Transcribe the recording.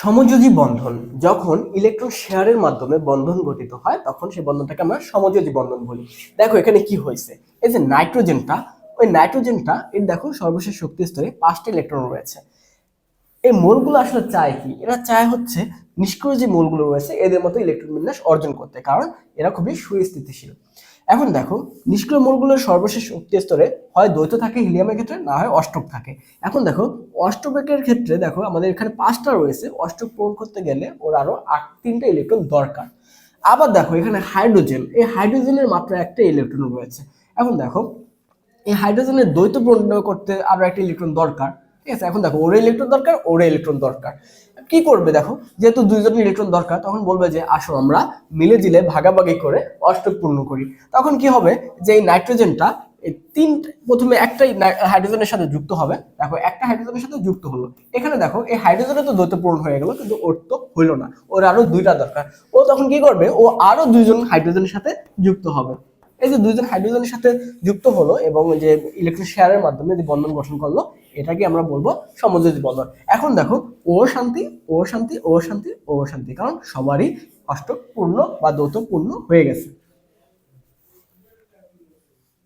সমযোজী বন্ধন। যখন ইলেকট্রন শেয়ারের মাধ্যমে বন্ধন গঠিত হয়, তখন সেই বন্ধনটাকে আমরা সমযোজী বন্ধন বলি। দেখো এখানে কি হয়েছে? এই যে নাইট্রোজেনটা, ওই নাইট্রোজেনটা, এর দেখো সর্বশেষ শক্তি স্তরে পাঁচটা ইলেকট্রন রয়েছে। এই মোলগুলো আসলে চায় কি? এরা চায় হচ্ছে নিষ্ক্রিয় যে মোলগুলো রয়েছে, এদের মতো ইলেকট্রন বিন্যাস অর্জন করতে। কারণ এরা খুবই সুস্থিতিশীল। এখন দেখো, নিষ্ক্রিয় মূলগুলোর সর্বশেষ শক্তি স্তরে হয় দ্বৈত থাকে, হিলিয়ামের ক্ষেত্রে না হয় অষ্টক থাকে। এখন দেখো, অষ্টকের ক্ষেত্রে দেখো, আমাদের এখানে পাঁচটা রয়েছে, অষ্টক পূরণ করতে গেলে ওর আরও আট, তিনটা ইলেকট্রন দরকার। আবার দেখো, এখানে হাইড্রোজেন এই হাইড্রোজেনের মাত্র একটা ইলেকট্রন রয়েছে। এখন দেখো, এই হাইড্রোজেনের দ্বৈত পূরণ করতে আরও একটা ইলেকট্রন দরকার। ঠিক আছে? এখন দেখো, ওর ইলেকট্রন দরকার, ওর ইলেকট্রন দরকার। কি করবে দেখো, যেহেতু দুইজন ইলেকট্রন দরকার, তখন বলবে যে, আসো আমরা মিলে জিলে ভাগাভাগি করে অষ্টক পূর্ণ করি। তখন কি হবে? যে এই নাইট্রোজেনটা, এই তিন, প্রথমে একটাই হাইড্রোজেনের সাথে যুক্ত হবে, দেখো একটা হাইড্রোজেনের সাথে যুক্ত হলো। এখানে দেখো, এই হাইড্রোজেনের তো দ্বৈত পূরণ হয়ে গেল, কিন্তু ওর তো হইল না, ওর আরও দুইটা দরকার। ও তখন কি করবে? ও আরও দুইজন হাইড্রোজেনের সাথে যুক্ত হবে। এই যে দুইজন হাইড্রোজেনের সাথে যুক্ত হলো এবং যে ইলেকট্রন শেয়ারের মাধ্যমে যে বন্ধন গঠন করল এটাকে আমরা বলব সমযোজী বন্ধন। এখন দেখো, ও শান্তি ও শান্তি ও শান্তি ও শান্তি, কারণ সবারই অষ্টপূর্ণ বা পূর্ণ হয়ে গেছে।